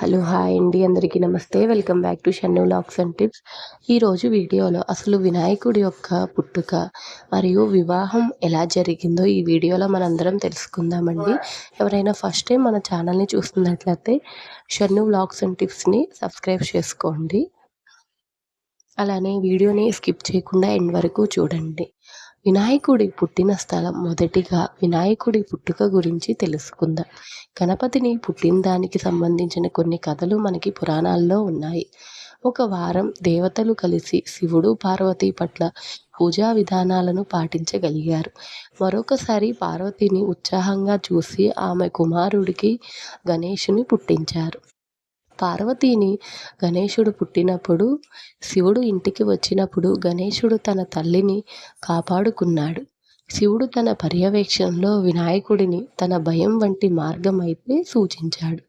Hello hi అండి. అందరికీ నమస్తే. Welcome back to Shannu locks and tips ఈరోజు వీడియోలో అసలు వినాయకుడి యొక్క పుట్టుక మరియు వివాహం ఎలా జరిగిందో ఈ వీడియోలో మనందరం తెలుసుకుందామండి. ఎవరైనా ఫస్ట్ టైం మన ఛానల్ని చూస్తున్నట్లయితే షన్ను లాక్స్ అండ్ టిప్స్ని సబ్స్క్రైబ్ చేసుకోండి. అలానే వీడియోని స్కిప్ చేయకుండా ఎండ్ వరకు చూడండి. వినాయకుడి పుట్టిన స్థలం మొదటిగా వినాయకుడి పుట్టుక గురించి తెలుసుకుందాం. గణపతిని పుట్టిన దానికి సంబంధించిన కొన్ని కథలు మనకి పురాణాల్లో ఉన్నాయి. ఒక వారం దేవతలు కలిసి శివుడు పార్వతి పట్ల పూజా విధానాలను పాటించగలిగారు. మరొకసారి పార్వతిని ఉత్సాహంగా చూసి ఆమె కుమారుడికి గణేషుని పుట్టించారు. పార్వతీని గణేశుడు పుట్టినప్పుడు శివుడు ఇంటికి వచ్చినప్పుడు గణేశుడు తన తల్లిని కాపాడుకున్నాడు. శివుడు తన పర్యవేక్షణలో వినాయకుడిని తన భయం వంటి మార్గం అయితే సూచించాడు.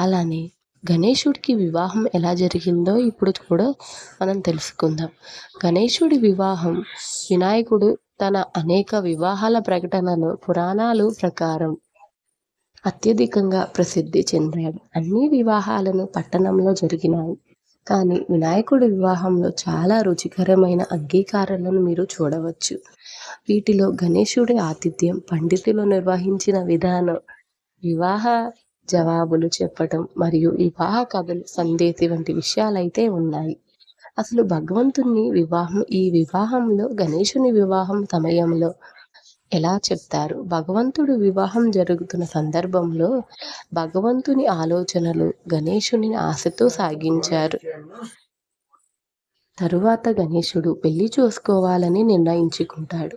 అలానే గణేశుడికి వివాహం ఎలా జరిగిందో ఇప్పుడు కూడా మనం తెలుసుకుందాం. గణేశుడి వివాహం వినాయకుడు తన అనేక వివాహాల ప్రకటనలు పురాణాలు ప్రకారం అత్యధికంగా ప్రసిద్ధి చెందాడు. అన్ని వివాహాలను పట్టణంలో జరిగినాయి. కానీ వినాయకుడి వివాహంలో చాలా రుచికరమైన అంగీకారాలను మీరు చూడవచ్చు. వీటిలో గణేశుడి ఆతిథ్యం పండితులు నిర్వహించిన విధానం వివాహ జవాబులు చెప్పటం మరియు వివాహ కథలు సందేశి వంటి విషయాలైతే ఉన్నాయి. అసలు భగవంతుని వివాహం ఈ వివాహంలో గణేశుని వివాహం సమయంలో ఎలా చెప్తారు? భగవంతుడు వివాహం జరుగుతున్న సందర్భంలో భగవంతుని ఆలోచనలు గణేశుని ఆశతో సాగించారు. తరువాత గణేశుడు పెళ్ళి చూసుకోవాలని నిర్ణయించుకుంటాడు.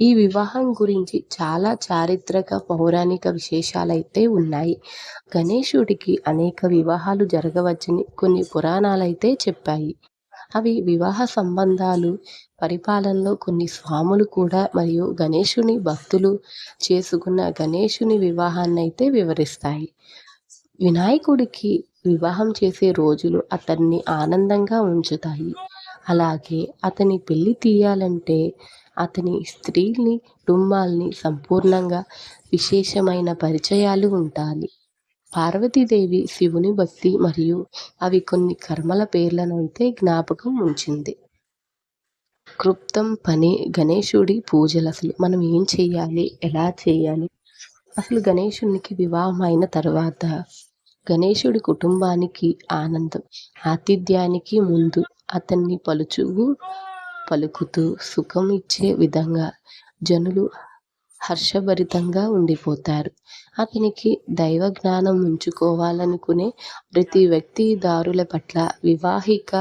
ఈ వివాహం గురించి చాలా చారిత్రక పౌరాణిక విశేషాలైతే ఉన్నాయి. గణేశుడికి అనేక వివాహాలు జరగవచ్చని కొన్ని పురాణాలైతే చెప్పాయి. అవి వివాహ సంబంధాలు పరిపాలనలో కొన్ని స్వాములు కూడా మరియు గణేషుని భక్తులు చేసుకున్న గణేషుని వివాహాన్ని అయితే వివరిస్తాయి. వినాయకుడికి వివాహం చేసే రోజులు అతన్ని ఆనందంగా ఉంచుతాయి. అలాగే అతని పెళ్ళి తీయాలంటే అతని స్త్రీని కుటుంబాల్ని సంపూర్ణంగా విశేషమైన పరిచయాలు ఉండాలి పార్వతీదేవి శివుని భక్తి మరియు అవి కొన్ని కర్మల పేర్లను అయితే జ్ఞాపకం ఉంచింది. క్లుప్తం పని గణేశుడి పూజలు అసలు మనం ఏం చేయాలి? ఎలా చేయాలి? అసలు గణేశునికి వివాహం అయిన తర్వాత గణేశుడి కుటుంబానికి ఆనందం ఆతిథ్యానికి ముందు అతన్ని పలుచుగు పలుకుతూ సుఖం ఇచ్చే విధంగా జనులు హర్షభరితంగా ఉండిపోతారు. అతనికి దైవ జ్ఞానం ఉంచుకోవాలనుకునే ప్రతి వ్యక్తి దారుల పట్ల వివాహిక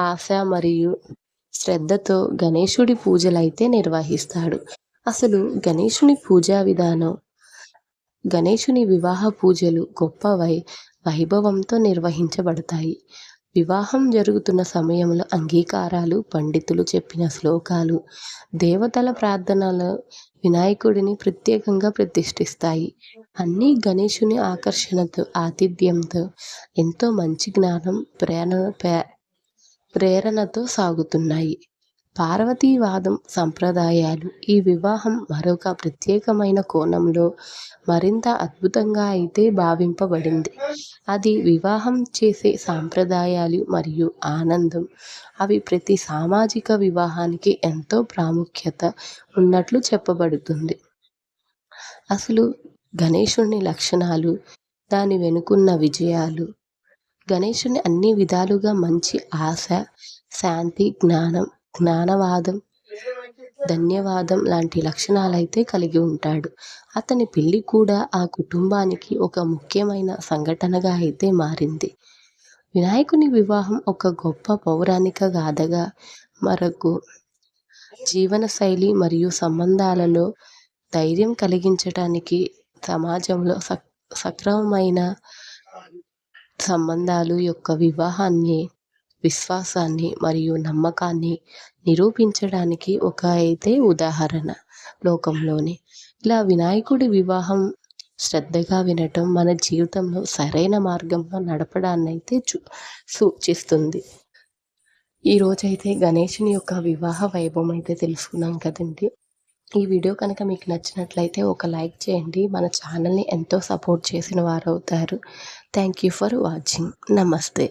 ఆశ మరియు శ్రద్ధతో గణేశుడి పూజలైతే నిర్వహిస్తాడు. అసలు గణేశుని పూజా విధానం గణేశుని వివాహ పూజలు గొప్ప వై వైభవంతో నిర్వహించబడతాయి. వివాహం జరుగుతున్న సమయంలో అంగీకారాలు పండితులు చెప్పిన శ్లోకాలు దేవతల ప్రార్థనలు వినాయకుడిని ప్రత్యేకంగా ప్రతిష్ఠిస్తాయి. అన్నీ గణేశుని ఆకర్షణతో ఆతిథ్యంతో ఎంతో మంచి జ్ఞానం ప్రేరణ ప్రేరణతో సాగుతున్నాయి. పార్వతీవాదం సంప్రదాయాలు ఈ వివాహం మరొక ప్రత్యేకమైన కోణంలో మరింత అద్భుతంగా అయితే భావింపబడింది. అది వివాహం చేసే సాంప్రదాయాలు మరియు ఆనందం. అవి ప్రతి సామాజిక వివాహానికి ఎంతో ప్రాముఖ్యత ఉన్నట్లు చెప్పబడుతుంది. అసలు గణేశుని లక్షణాలు దాని వెనుకున్న విజయాలు గణేశుని అన్ని విధాలుగా మంచి ఆశ శాంతి జ్ఞానం జ్ఞానవాదం ధన్యవాదం లాంటి లక్షణాలైతే కలిగి ఉంటాడు. అతని పెళ్ళి కూడా ఆ కుటుంబానికి ఒక ముఖ్యమైన సంఘటనగా అయితే మారింది. వినాయకుని వివాహం ఒక గొప్ప పౌరాణిక గాథగా మరకు జీవనశైలి మరియు సంబంధాలలో ధైర్యం కలిగించడానికి సమాజంలో సక్ సక్రమమైన సంబంధాలు యొక్క వివాహాన్ని విశ్వాసాన్ని మరియు నమ్మకాన్ని నిరూపించడానికి ఒక అయితే ఉదాహరణ లోకంలోనే. ఇలా వినాయకుడి వివాహం శ్రద్ధగా వినటం మన జీవితంలో సరైన మార్గంలో నడపడాన్ని అయితే చూ సూచిస్తుంది. ఈరోజైతే గణేషుని యొక్క వివాహ వైభవం అయితే తెలుసుకున్నాం కదండి. ఈ వీడియో కనుక మీకు నచ్చినట్లయితే ఒక లైక్ చేయండి. మన ఛానల్ని ఎంతో సపోర్ట్ చేసిన వారు అవుతారు థ్యాంక్ యూ ఫర్ వాచింగ్. నమస్తే.